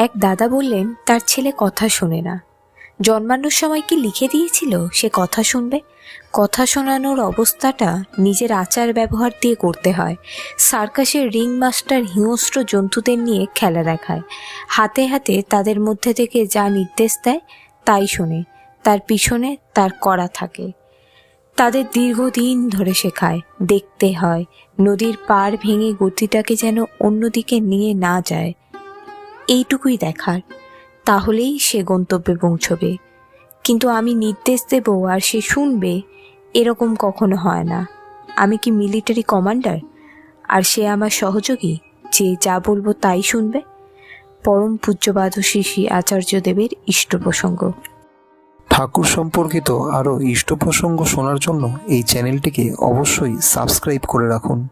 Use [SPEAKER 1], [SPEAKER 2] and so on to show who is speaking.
[SPEAKER 1] এক দাদা বললেন, তার ছেলে কথা শোনে না। জন্মানোর সময় কি লিখে দিয়েছিল? সে কথা শুনবে। কথা শোনানোর অবস্থাটা নিজের আচার ব্যবহার দিয়ে করতে হয়। সার্কাসের রিং মাস্টার হিংস্র জন্তুদের নিয়ে খেলা দেখায়। হাতে হাতে তাদের মধ্যে থেকে যা নির্দেশ দেয়, তাই শোনে। তার পিছনে তার করা থাকে। তাদের দীর্ঘদিন ধরে শেখায়। দেখতে হয়, নদীর পাড় ভেঙে গতিটাকে যেন অন্যদিকে নিয়ে না যায়। এইটুকুই দেখার। তাহলেই সে গন্তব্যে পৌঁছবে। কিন্তু আমি নির্দেশ দেব আর সে শুনবে, এরকম কখনো হয় না। আমি কি মিলিটারি কমান্ডার? আর সে আমার সহযোগী, যে যা বলব তাই শুনবে? পরম পূজ্যবাদ শিশি আচার্যদেবের ইষ্ট প্রসঙ্গ।
[SPEAKER 2] ঠাকুর সম্পর্কিত আরও ইষ্ট প্রসঙ্গ শোনার জন্য এই চ্যানেলটিকে অবশ্যই সাবস্ক্রাইব করে রাখুন।